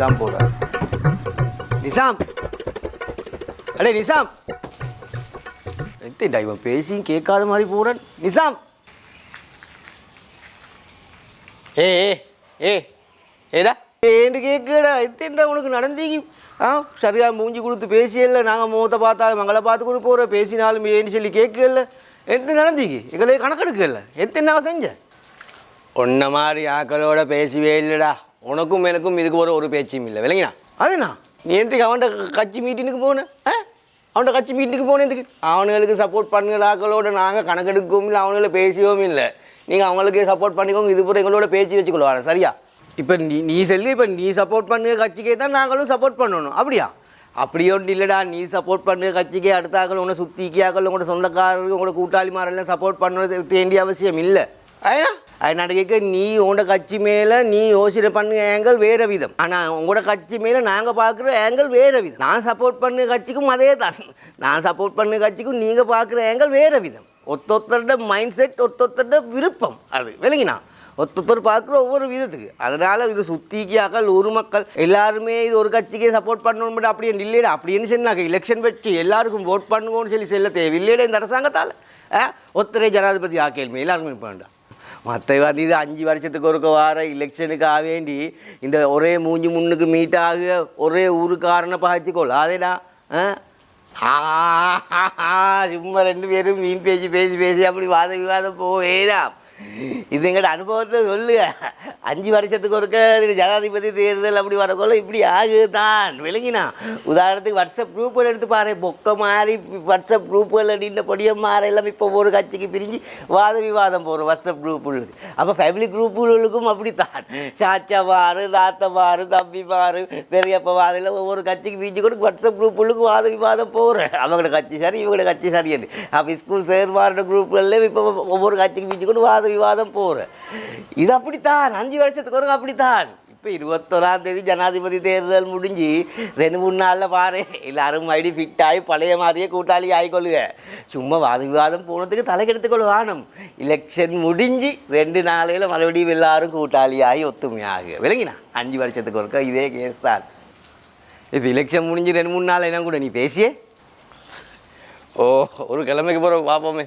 நிசாம் போறார். நிசாம். அடே நிசாம். எத்தேடா இவன் பேசியும் கேட்காத மாதிரி போகிறேன் நிசாம். ஏ ஏ ஏ ஏடா. ஏன்னு கேட்கடா எத்தேன்டா உனக்கு நடந்தீங்க? ஆ சரியாக மூஞ்சி கொடுத்து பேசியல்ல. நாங்கள் முகத்தை பார்த்தாலும் மங்களை பார்த்து கூட போகிறோம் பேசினாலும் ஏன்னு சொல்லி கேட்கல. எந்த நடந்தீங்க? எங்களே கணக்கெடுக்கல. எத்தனை செஞ்ச? உன்ன மாதிரி ஆக்களோட பேசவே இல்லைடா. உனக்கும் எனக்கும் இதுக்கு ஒரு ஒரு பேச்சும் இல்லை. விளங்கினா? அதுண்ணா நீ எதுக்கு அவன்கிட்ட கட்சி மீட்டினுக்கு போன? ஆ? அவன்கிட்ட கட்சி மீட்டினுக்கு போனதுக்கு அவனுங்களுக்கு சப்போர்ட் பண்ணுகிற ஆக்களோட நாங்கள் கணக்கெடுக்கவும் இல்லை அவனுங்களை பேசவும் இல்லை. நீங்கள் அவங்களுக்கு சப்போர்ட் பண்ணிக்கோங்க இது பூரா எங்களோட பேச்சு வச்சுக்கொள்வாங்க. சரியா? இப்போ நீ நீ சொல்லி இப்போ நீ சப்போர்ட் பண்ணுற கட்சிக்கே தான் நாங்களும் சப்போர்ட் பண்ணணும். அப்படியா? அப்படி ஒன்றும் இல்லைடா. நீ சப்போர்ட் பண்ணுற கட்சிக்கே அடுத்த ஆக்கள் உன்னை சுற்றிக்கி ஆக்கள் உங்களோட சொந்தக்காரர்கள் உங்களோட கூட்டாளிமாரெல்லாம் சப்போர்ட் பண்ணுறது வேண்டிய அவசியம் இல்லை. ஐயா அதனால கேட்க நீ உங்களோட கட்சி மேலே நீ யோசனை பண்ணுங்க ஏங்கல் வேறு விதம். ஆனால் உங்களோட கட்சி மேலே நாங்கள் பார்க்குற ஏங்கல் வேறு விதம். நான் சப்போர்ட் பண்ண கட்சிக்கும் அதே தான் நான் சப்போர்ட் பண்ண கட்சிக்கும் நீங்கள் பார்க்குற ஏங்கல் வேறு விதம். ஒத்தொத்தரோட மைண்ட் செட் ஒத்தொத்தரோட விருப்பம் அது. விளங்கினா? ஒத்தொத்தர் பார்க்குற ஒவ்வொரு விதத்துக்கு. அதனால் இது சுத்திக்கியாக்கள் ஒரு மக்கள் எல்லாருமே இது ஒரு கட்சிக்கே சப்போர்ட் பண்ணணும் அப்படின்னு இல்லையா அப்படின்னு சொன்னாங்க எலெக்ஷன் வச்சு எல்லாருக்கும் ஓட் பண்ணுவோம்னு சொல்லி செல்ல தேவையில்லைடா இந்த அரசாங்கத்தால். ஒத்தரை ஜனாதிபதி ஆக்கேள்மே எல்லாருமே இப்போ வேண்டாம் மற்ற வந்து இது அஞ்சு வருஷத்துக்கு ஒருக்க வார எலெக்ஷனுக்காக வேண்டி இந்த ஒரே மூஞ்சி முன்னுக்கு மீட் ஆக ஒரே ஊருக்காரனை பாய்ச்சிக்கோள் அதேடா சும்மா ரெண்டு பேரும் மீன் பேசி பேசி பேசி அப்படி வாத விவாதம் போவேதான் இது எங்கட அனுபவத்தை சொல்லுங்க அஞ்சு வருஷத்துக்கு ஒருக்க ஜனாதிபதி தேர்தல் அப்படி வரக்குள்ள இப்படி ஆகுதான் விளங்கினா. உதாரணத்துக்கு வாட்ஸ்அப் குரூப்புகள் எடுத்து பாரு. பொக்க மாறி வாட்ஸ்அப் குரூப்புகள் அப்படின்ற பொடியம் மாற எல்லாம் இப்போ ஒரு கட்சிக்கு பிரிஞ்சு வாத விவாதம் போகிறோம் வாட்ஸ்அப் குரூப்புகளுக்கு அப்போ ஃபேமிலி குரூப்புகளுக்கும் அப்படித்தான். சாச்சா மாறு தாத்தா மாறு தம்பி மாறு பெரியப்பா மாறு எல்லாம் ஒவ்வொரு கட்சிக்கு பிரிஞ்சு கூட வாட்ஸ்அப் குரூப்புகளுக்கு வாத விவாதம் போகிறேன் அவங்களோட கட்சி சரி இவங்களோட கட்சி சரி அப்போ ஸ்கூல் சேர்மாரோட குரூப்புகள்லேயும் இப்போ ஒவ்வொரு கட்சிக்கு பிரிஞ்சு கூட வாத விவாதம் போகிறேன் இது அப்படித்தான். அஞ்சு வருஷத்துக்கு ஒரு அப்படித்தான். இப்போ இருபத்தொராம் தேதி ஜனாதிபதி தேர்தல் முடிஞ்சு ரெண்டு மூணு நாளில் பாரு. எல்லாரும் மறுபடி ஃபிட் ஆகி பழைய மாதிரியே கூட்டாளி ஆகிக்கொள்ளுங்க சும்மா வாத விவாதம் போனதுக்கு தலைக்கெடுத்துக்கொள்ள வேணும் எலெக்ஷன் முடிஞ்சு ரெண்டு நாளையில் மறுபடியும் எல்லாரும் கூட்டாளியாகி ஒத்துமையாக விளங்கினா? அஞ்சு வருஷத்துக்கு ஒருக்கா இதே கேஸ் தான். இப்போ எலெக்ஷன் முடிஞ்சு ரெண்டு மூணு நாள் என்ன கூட நீ பேசியே? ஓ ஒரு கிழமைக்கு போகிற பார்ப்போமே